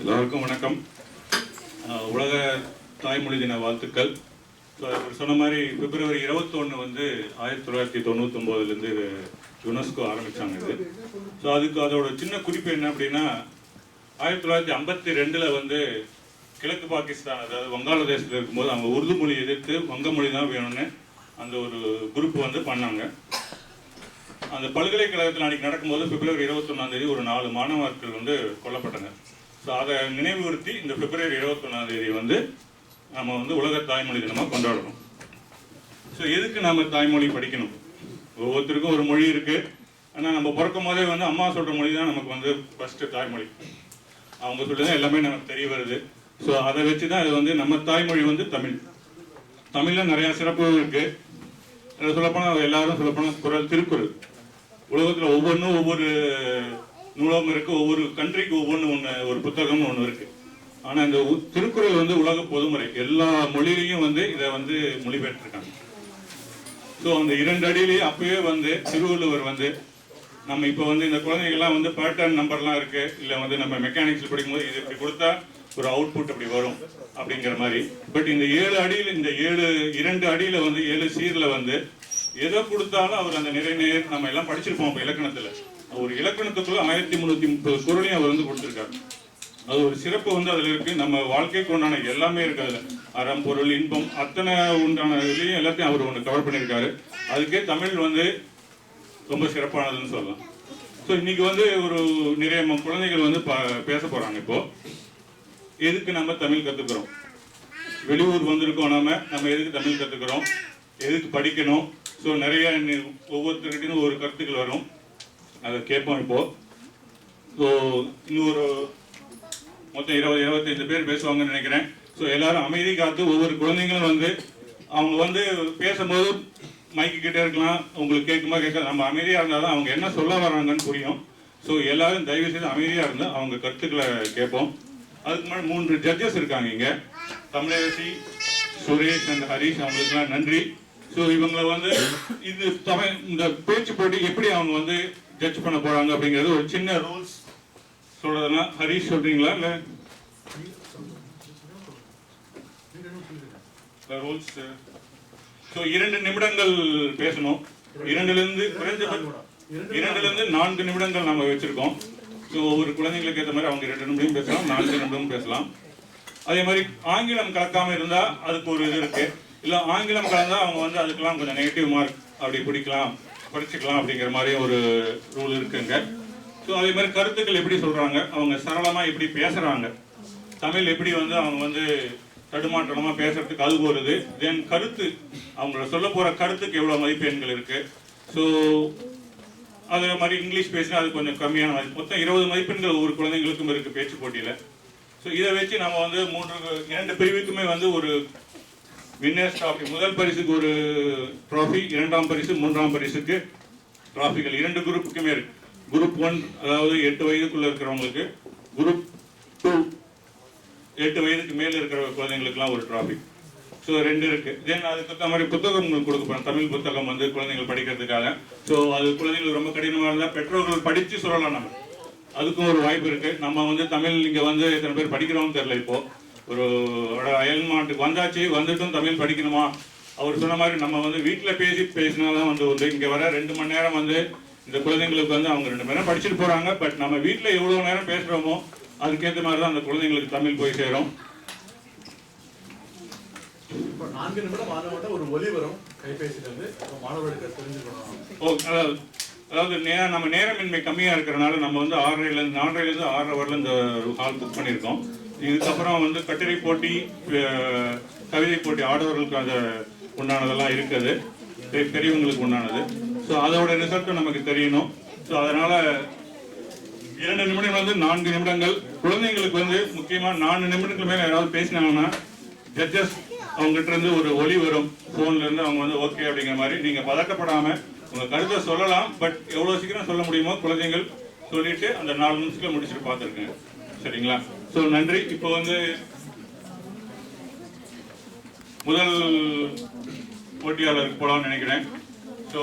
எல்லாருக்கும் வணக்கம். உலக தாய்மொழி தின வாழ்த்துக்கள். ஸோ சொன்ன மாதிரி பிப்ரவரி 21 வந்து ஆயிரத்தி தொள்ளாயிரத்தி தொண்ணூத்தொம்போதுலேருந்து யுனெஸ்கோ ஆரம்பித்தாங்க இது. ஸோ அதுக்கு அதோட சின்ன குறிப்பு என்ன அப்படின்னா ஆயிரத்தி தொள்ளாயிரத்தி ஐம்பத்தி ரெண்டில் வந்து கிழக்கு பாகிஸ்தான் அதாவது வங்காளதேசத்தில் இருக்கும்போது அவங்க உருது மொழி எதிர்த்து வங்க மொழி தான் வேணும்னு அந்த ஒரு குரூப் வந்து பண்ணாங்க. அந்த பல்கலைக்கழகத்தில் அன்றைக்கி நடக்கும்போது பிப்ரவரி இருபத்தொன்னாம் தேதி ஒரு நாலு மாணவர்கள் வந்து கொல்லப்பட்டாங்க ஸோ அதை நினைவுறுத்தி இந்த பிப்ரவரி இருபத்தொன்னாம் தேதி வந்து நம்ம வந்து உலக தாய்மொழி தினமாக கொண்டாடணும். ஸோ எதுக்கு நம்ம தாய்மொழி படிக்கணும்? ஒவ்வொருத்தருக்கும் ஒரு மொழி இருக்கு. ஆனால் நம்ம பிறக்கும் போதே வந்து அம்மா சொல்கிற மொழி தான் நமக்கு வந்து ஃபஸ்ட்டு தாய்மொழி. அவங்க சொல்லிதான் எல்லாமே நமக்கு தெரிய வருது. ஸோ அதை வச்சு தான் இது வந்து நம்ம தாய்மொழி வந்து தமிழ். தமிழில் நிறையா சிறப்புகள் இருக்கு. சொல்லப்போனால் எல்லாரும் சொல்லப்போனால் குரல் திருக்குறள். உலகத்தில் ஒவ்வொன்றும் ஒவ்வொரு நூலகம் இருக்கு ஒவ்வொரு கண்ட்ரிக்கு ஒவ்வொன்று ஒன்று ஒரு புத்தகம்னு ஒன்று இருக்கு. ஆனால் இந்த திருக்குறள் வந்து உலக பொதுமுறை. எல்லா மொழியிலையும் வந்து இதை வந்து மொழிபெற்றிருக்காங்க ஸோ அந்த இரண்டு அடியிலேயே அப்பவே வந்து திருவள்ளுவர் வந்து நம்ம இப்போ வந்து இந்த குழந்தைகள்லாம் வந்து பேட்டர்ன் நம்பர்லாம் இருக்கு இல்லை வந்து நம்ம மெக்கானிக்ஸ் படிக்கும்போது இது இப்படி கொடுத்தா ஒரு அவுட்புட் அப்படி வரும் அப்படிங்கிற மாதிரி. பட் இந்த ஏழு அடியில் இந்த ஏழு இரண்டு அடியில வந்து ஏழு சீரில் வந்து எதை கொடுத்தாலும் அவர் அந்த நிறை நேர் நம்ம எல்லாம் படிச்சிருப்போம் இப்போ இலக்கணத்துல. ஒரு இலக்கணத்துக்குள்ள ஆயிரத்தி முந்நூற்றி முப்பது குரலையும் அவர் வந்து கொடுத்துருக்காரு. அது ஒரு சிறப்பு வந்து அதுல இருக்கு. நம்ம வாழ்க்கைக்கு உண்டான எல்லாமே இருக்காது அறம் பொருள் இன்பம் அத்தனை உண்டான இதுலேயும் எல்லாத்தையும் அவர் ஒன்று கவர் பண்ணியிருக்காரு. அதுக்கே தமிழ் வந்து ரொம்ப சிறப்பானதுன்னு சொல்லலாம். ஸோ இன்னைக்கு வந்து ஒரு நிறைய குழந்தைகள் வந்து பேச போறாங்க இப்போ. எதுக்கு நம்ம தமிழ் கத்துக்கிறோம்? வெளியூர் வந்திருக்கோம் நாம. நம்ம எதுக்கு தமிழ் கத்துக்கிறோம்? எதுக்கு படிக்கணும்? ஸோ நிறைய ஒவ்வொருத்தருக்கிட்டையும் ஒரு கருத்துக்கள் வரும். அதை கேட்போம் இப்போ. ஸோ இன்னொரு மொத்தம் இருபது இருபத்தைந்து பேர் பேசுவாங்கன்னு நினைக்கிறேன். ஸோ எல்லாரும் அமைதி காத்து ஒவ்வொரு குழந்தைங்களும் வந்து அவங்க வந்து பேசும்போது மைக்கு கிட்டே இருக்கலாம் உங்களுக்கு கேட்குமா கேட்க நம்ம அமைதியாக இருந்தால் தான் அவங்க என்ன சொல்ல வராங்கன்னு புரியும். ஸோ எல்லாரும் தயவு செய்து அமைதியாக இருந்து அவங்க கருத்துக்களை கேட்போம். அதுக்கு முன்னாடி மூன்று ஜட்ஜஸ் இருக்காங்க இங்கே. தமிழரசி சுரேஷ் அண்ட் ஹரிஷ் அவங்களுக்குலாம் நன்றி. ஸோ இவங்களை வந்து இது தமிழ் இந்த பேச்சு போட்டி எப்படி அவங்க வந்து ஜட்ஜ் பண்ண போறாங்க அப்படிங்கிறது ஒரு சின்ன ரூல்ஸ் சொல்றதுன்னா ஹரிஷ் சொல்றீங்களா? இல்ல? ரூல்ஸ் ஸோ இரண்டு நிமிடங்கள் பேசணும். இரண்டுலேருந்து குறைஞ்ச இரண்டுலேருந்து நான்கு நிமிடங்கள் நம்ம வச்சுருக்கோம். ஸோ ஒவ்வொரு குழந்தைங்களுக்கு ஏற்ற மாதிரி அவங்க இரண்டு நிமிடம் பேசலாம் நான்கு நிமிடம் பேசலாம். அதே மாதிரி ஆங்கிலம் கலக்காமல் இருந்தால் அதுக்கு ஒரு இது இருக்குது இல்லை ஆங்கிலம் கலந்தால் அவங்க வந்து அதுக்கெல்லாம் கொஞ்சம் நெகட்டிவ் மார்க் அப்படி பிடிக்கலாம். படிச்சுக்கலாம் அப்படிங்கிற மாதிரி ஒரு ரூல் இருக்குங்க. ஸோ அதே மாதிரி கருத்துக்கள் எப்படி சொல்கிறாங்க அவங்க சரளமாக எப்படி பேசுகிறாங்க தமிழ் எப்படி வந்து அவங்க வந்து தடுமாற்றமாக பேசுறதுக்கு அது போகிறது தென் கருத்து அவங்கள சொல்ல போகிற கருத்துக்கு எவ்வளோ மதிப்பெண்கள் இருக்குது ஸோ அதே மாதிரி இங்கிலீஷ் பேசினா அது கொஞ்சம் கம்மியான மதிப்பு. மொத்தம் இருபது மதிப்பெண்கள் ஒவ்வொரு குழந்தைங்களுக்கும் இருக்குது பேச்சு போட்டியில். ஸோ இதை வச்சு நம்ம வந்து மூன்று இரண்டு பிரிவுக்குமே வந்து ஒரு வின்னர்ஸ் ட்ராஃபி முதல் பரிசுக்கு ஒரு ட்ராஃபி இரண்டாம் பரிசு மூன்றாம் பரிசுக்கு டிராஃபிகள் இரண்டு குரூப்புக்குமே இருக்கு. குரூப் ஒன் அதாவது எட்டு வயதுக்குள்ள இருக்கிறவங்களுக்கு குரூப் டூ எட்டு வயதுக்கு மேல இருக்கிற குழந்தைங்களுக்குலாம் ஒரு டிராஃபி ஸோ ரெண்டு இருக்கு. தென் அதுக்கு தகுந்த மாதிரி புத்தகம் கொடுக்கப்படும். தமிழ் புத்தகம் வந்து குழந்தைகள் படிக்கிறதுக்காக. ஸோ அது குழந்தைங்களுக்கு ரொம்ப கடினமாக இருந்தால் பெற்றோர்கள் படித்து சொல்லலாம் நம்ம. அதுக்கும் ஒரு வாய்ப்பு இருக்கு. நம்ம வந்து தமிழ் இங்கே வந்து எத்தனை பேர் படிக்கிறோம்னு தெரியல இப்போ. ஒரு அயல் நாட்டுக்கு வந்தாச்சு வந்துட்டும் தமிழ் படிக்கணுமா? அவர் சொன்ன மாதிரி நம்ம வந்து வீட்டில் பேசி பேசினாதான் வந்து வந்து இங்க வர ரெண்டு மணி நேரம் வந்து இந்த குழந்தைங்களுக்கு வந்து அவங்க ரெண்டு மணி நேரம் படிச்சுட்டு போறாங்க. பட் நம்ம வீட்டில் எவ்வளவு நேரம் பேசுறோமோ அதுக்கேற்ற மாதிரி தான் அந்த குழந்தைங்களுக்கு தமிழ் போய் சேரும். இப்போ நான்கு நிமிடம் ஆனவட்ட ஒரு ஒலி வரும். மாணவர்களுக்கு தெரிஞ்சுக்கணும். ஓ அதாவது அதாவது நம்ம நேரமின்மை கம்மியாக இருக்கிறனால நம்ம வந்து ஆறரைலேருந்து நாலரைலேருந்து ஆறரை வரல இந்த ஹால் புக் பண்ணியிருக்கோம். இதுக்கப்புறம் வந்து கட்டுரை போட்டி கவிதை போட்டி ஆடவர்களுக்கு அந்த உண்டானதெல்லாம் இருக்குது. பெரியவங்களுக்கு உண்டானது. ஸோ அதோட ரிசல்ட்டும் நமக்கு தெரியணும். ஸோ அதனால் இரண்டு நிமிடம் வந்து நான்கு நிமிடங்கள். குழந்தைங்களுக்கு வந்து முக்கியமாக நான்கு நிமிடங்கள் மேலே யாராவது பேசினாங்கன்னா ஜட்ஜஸ் அவங்ககிட்ட இருந்து ஒரு ஒலி வரும். ஃபோன்லேருந்து அவங்க வந்து ஓகே அப்படிங்கிற மாதிரி. நீங்கள் பதட்டப்படாமல் உங்கள் கருத்தை சொல்லலாம். பட் எவ்வளோ சீக்கிரம் சொல்ல முடியுமோ குழந்தைகள் சொல்லிட்டு அந்த நாலு நிமிஷத்தில் முடிச்சுட்டு பார்த்துருக்கேன் சரிங்களா? ஸோ நன்றி. இப்போ வந்து முதல் போட்டியாளருக்கு போலாம்னு நினைக்கிறேன். ஸோ